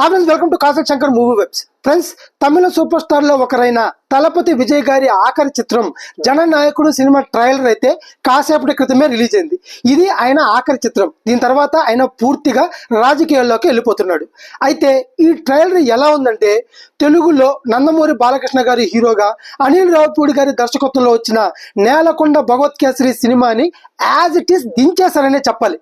Friends welcome to కాసక్ Shankar movie webs friends తమిళ super స్టార్లో ఒకరైన తలపతి విజయ్ గారి ఆఖరి చిత్రం జననాయకుడు సినిమా ట్రైలర్ అయితే కాసేపటి క్రితమే రిలీజ్ అయింది. ఇది ఆయన ఆఖరి చిత్రం. దీని తర్వాత ఆయన పూర్తిగా రాజకీయాల్లోకి వెళ్ళిపోతున్నాడు. అయితే ఈ ట్రైలర్ ఎలా ఉందంటే తెలుగులో నందమూరి బాలకృష్ణ గారి హీరోగా అనిల్ రావుపూడి గారి దర్శకత్వంలో వచ్చిన నేలకొండ భగవత్ కేసరి సినిమాని యాజ్ ఇట్ ఈస్ దించేశారనే చెప్పాలి.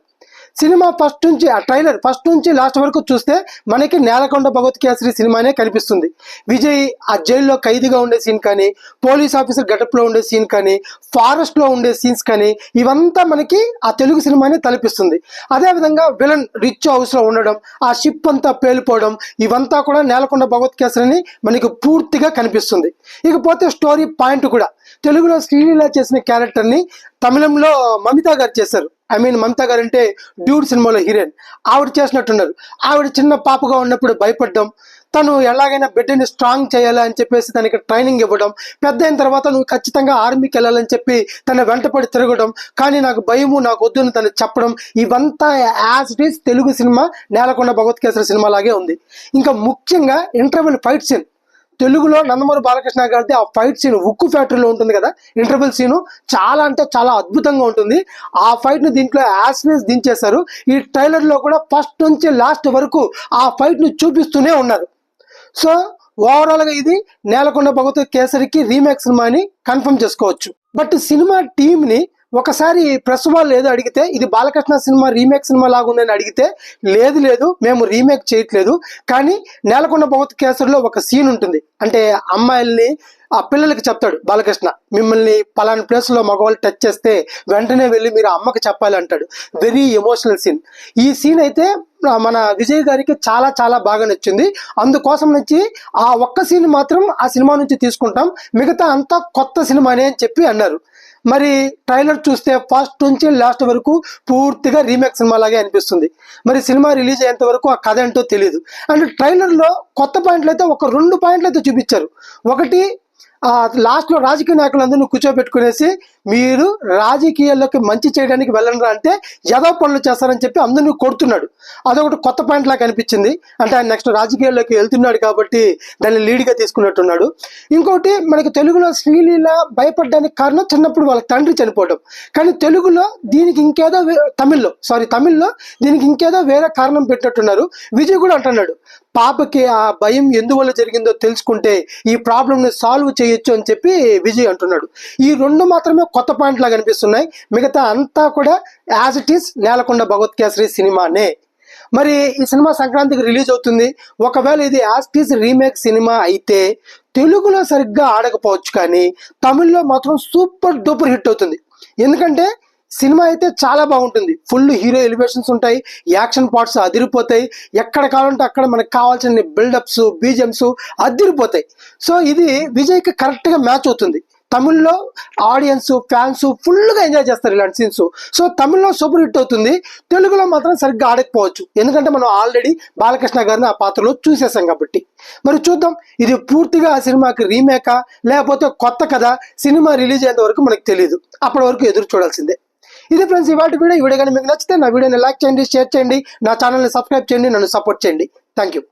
సినిమా ఫస్ట్ నుంచి ఆ ట్రైలర్ ఫస్ట్ నుంచి లాస్ట్ వరకు చూస్తే మనకి నేలకొండ భగవత్ కేసరి సినిమానే కనిపిస్తుంది. విజయ్ ఆ జైల్లో ఖైదీగా ఉండే సీన్ కానీ పోలీస్ ఆఫీసర్ గెటప్లో ఉండే సీన్ కానీ ఫారెస్ట్లో ఉండే సీన్స్ కానీ ఇవంతా మనకి ఆ తెలుగు సినిమానే తలపిస్తుంది. అదేవిధంగా విలన్ రిచ్ హౌస్లో ఉండడం ఆ షిప్ అంతా పేలిపోవడం ఇవంతా కూడా నేలకొండ భగవత్ కేసరిని మనకి పూర్తిగా కనిపిస్తుంది. ఇకపోతే స్టోరీ పాయింట్ కూడా. తెలుగులో శ్రీలీల చేసిన క్యారెక్టర్ని తమిళంలో మమితా గారు చేశారు. ఐ మీన్ మమతా గారు అంటే డ్యూడ్ సినిమాలో హీరోయిన్. ఆవిడ చేసినట్టున్నారు. ఆవిడ చిన్న పాపగా ఉన్నప్పుడు భయపడడం తను ఎలాగైనా బిడ్డని స్ట్రాంగ్ చేయాలి అని చెప్పేసి తనకి ట్రైనింగ్ ఇవ్వడం పెద్ద అయిన తర్వాత నువ్వు ఖచ్చితంగా ఆర్మీకి వెళ్ళాలని చెప్పి తన వెంటపడి తిరగడం కానీ నాకు భయము నాకు వద్దు తను చెప్పడం ఇవంతా as it is Telugu cinema Nelakonda Bhagavanth Kesari cinema లాగే ఉంది. ఇంకా ముఖ్యంగా ఇంటర్వెల్ ఫైట్ సీన్. తెలుగులో నందమూరి బాలకృష్ణ గారిది ఆ ఫైట్ సీన్ ఉక్కు ఫ్యాక్టరీలో ఉంటుంది కదా? ఇంటర్వెల్ సీను చాలా అంటే చాలా అద్భుతంగా ఉంటుంది. ఆ ఫైట్ను దీంట్లో యాస్నేస్ దించేశారు. ఈ ట్రైలర్లో కూడా ఫస్ట్ నుంచి లాస్ట్ వరకు ఆ ఫైట్ను చూపిస్తూనే ఉన్నారు. సో ఓవరాల్గా ఇది నేలకొండ భగవత్ కేసరికి రీమేక్ సినిమా అని కన్ఫర్మ్ చేసుకోవచ్చు. బట్ సినిమా టీమ్ని ఒకసారి ప్రెస్ వాళ్ళు ఏదో అడిగితే ఇది బాలకృష్ణ సినిమా రీమేక్ సినిమా లాగా ఉందని అడిగితే లేదు లేదు మేము రీమేక్ చేయట్లేదు. కానీ నేలకొండ భగవత్ కేసరిలో ఒక సీన్ ఉంటుంది. అంటే అమ్మాయిల్ని ఆ పిల్లలకి చెప్తాడు బాలకృష్ణ మిమ్మల్ని పలానా ప్లేస్లో మగవాళ్ళు టచ్ చేస్తే వెంటనే వెళ్ళి మీరు అమ్మకి చెప్పాలి అంటాడు. వెరీ ఎమోషనల్ సీన్ ఈ సీన్ అయితే మన విజయ్ గారికి చాలా చాలా బాగా నచ్చింది. అందుకోసం నుంచి ఆ ఒక్క సీన్ మాత్రం ఆ సినిమా నుంచి తీసుకుంటాం. మిగతా అంతా కొత్త సినిమానే అని చెప్పి అన్నారు. మరి ట్రైలర్ చూస్తే ఫస్ట్ నుంచి లాస్ట్ వరకు పూర్తిగా రీమేక్ సినిమా లాగే అనిపిస్తుంది. మరి సినిమా రిలీజ్ అయ్యేంత వరకు ఆ కథ ఏంటో తెలియదు అండ్ ట్రైలర్లో కొత్త పాయింట్లు అయితే ఒక రెండు పాయింట్లు అయితే చూపించారు. ఒకటి లాస్ట్లో లాస్ట్లో రాజకీయ నాయకులందరినీ కూర్చోబెట్టుకునేసి మీరు రాజకీయాల్లోకి మంచి చేయడానికి వెళ్ళండి అంటే యదో పనులు చేస్తారని చెప్పి అందరినీ కొడుతున్నాడు. అదొకటి కొత్త పాయింట్ లాగా అనిపించింది. అంటే ఆయన నెక్స్ట్ రాజకీయాల్లోకి వెళ్తున్నాడు కాబట్టి దాన్ని లీడ్గా గా తీసుకున్నట్టున్నాడు. ఇంకోటి మనకి తెలుగులో శ్రీలీల భయపడడానికి కారణం చిన్నప్పుడు వాళ్ళ తండ్రి చనిపోవడం. కానీ తెలుగులో దీనికి ఇంకేదో వే- తమిళ్ళో సారీ తమిళ్ళో దీనికి ఇంకేదో వేరే కారణం పెట్టినట్టున్నారు. విజయ్ కూడా అంటున్నాడు. పాపకి ఆ భయం ఎందువల్ల జరిగిందో తెలుసుకుంటే ఈ ప్రాబ్లమ్ని సాల్వ్ సాల్వ్ చేయొచ్చు అని చెప్పి విజయ్ అంటున్నాడు. ఈ రెండు మాత్రమే కొత్త పాయింట్లా కనిపిస్తున్నాయి మిగతా అంతా కూడా as it is Nelakonda Bhagavanth Kesari సినిమానే. మరి ఈ సినిమా సంక్రాంతికి రిలీజ్ అవుతుంది. ఒకవేళ ఇది యాస్టీస్ రీమేక్ సినిమా అయితే తెలుగులో సరిగ్గా ఆడకపోవచ్చు కానీ తమిళ్ళో మాత్రం సూపర్ డూపర్ హిట్ అవుతుంది. ఎందుకంటే సినిమా అయితే చాలా బాగుంటుంది. ఫుల్ హీరో ఎలివేషన్స్ ఉంటాయి. యాక్షన్ పార్ట్స్ అదిరిపోతాయి. ఎక్కడ కావాలంటే అక్కడ మనకు కావాల్సిన బిల్డప్స్ బీజమ్స్ అదిరిపోతాయి. సో ఇది విజయ్కి కరెక్ట్గా మ్యాచ్ అవుతుంది. తమిళ్ళో ఆడియన్స్ ఫ్యాన్స్ ఫుల్గా ఎంజాయ్ చేస్తారు ఇలాంటి సీన్స్ సో తమిళ్ళో సూపర్ హిట్ అవుతుంది. తెలుగులో మాత్రం సరిగ్గా ఆడకపోవచ్చు. ఎందుకంటే మనం ఆల్రెడీ బాలకృష్ణ గారిని ఆ పాత్రలో చూసేసాం కాబట్టి. మరి చూద్దాం. ఇది పూర్తిగా ఆ సినిమాకి రీమేకా లేకపోతే కొత్త కథ సినిమా రిలీజ్ అయ్యేంత వరకు మనకు తెలియదు అప్పటి వరకు ఎదురు చూడాల్సిందే. ఇది ఫ్రెండ్స్ ఇవాళ వీడియో ఈ వీడియో కానీ మీకు నచ్చితే నా వీడియోని లైక్ చేయండి షేర్ చేయండి నా ఛానల్ని సబ్స్క్రైబ్ చేయండి నన్ను సపోర్ట్ చేయండి. Thank you